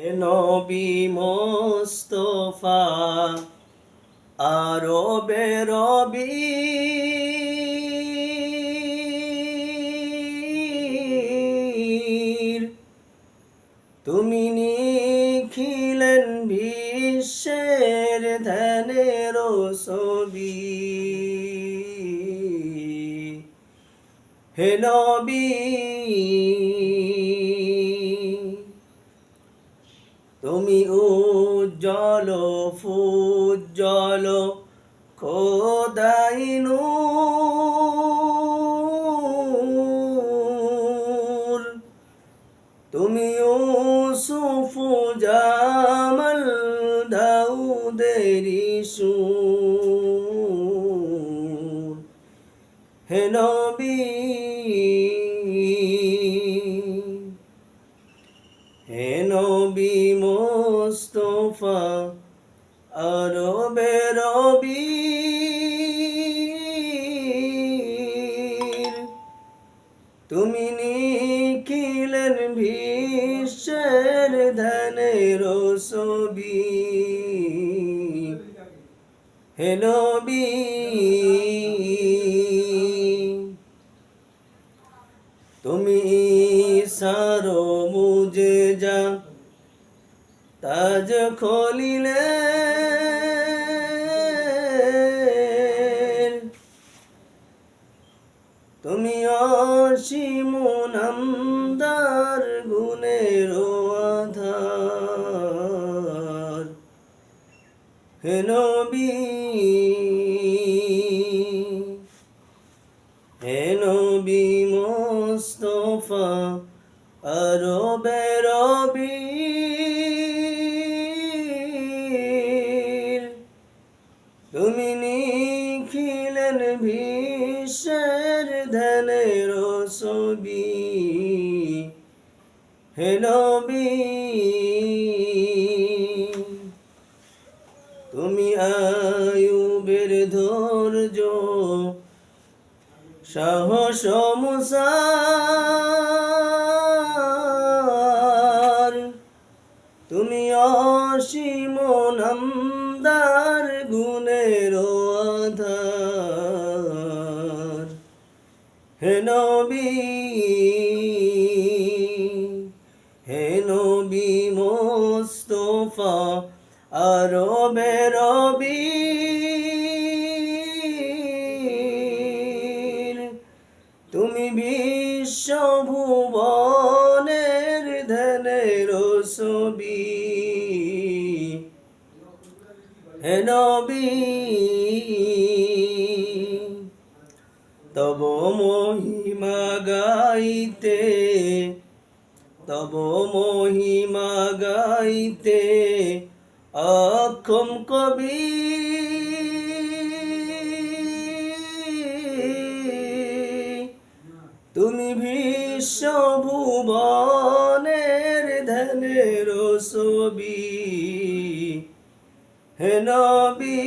নবী মোস্তফা আরবে রবি তুমি নিখিলেন বিশ্বের ধ্যানের ছবি। হে নবী তুমি উজ্জ্বল ফুজ্জল খোদাইনু তুমি ইউসুফ জামাল দাউদেরি সুর হে নবী মোস্তফা আরবে রবি। তুমি নিখিলেন বিশ্বের ধ্যানের ছবি। হে নবী। তুমি সারো তাজ খলিলে তুমি অসীম নামদার গুণের আধার। হে নবী হে নবী মোস্তফা আরবে রবি তুমি নিখিলেন বিশ্বের ধ্যানের ছবি। হে নবী, তুমি আয়ুবের ধৈর্য, সাহস মুসার তুমি অসীম নামদার হে নবী হে নবী মোস্তফা আরবে রবি। তুমি বিশ্বভুবনের ধ্যানের ছবি হে নবী তব মহিমা গাইতে তব মহিমা গাইতে অক্ষম কবি। তুমি বিশ্বভুবনের ধ্যানের ছবি হে নবী।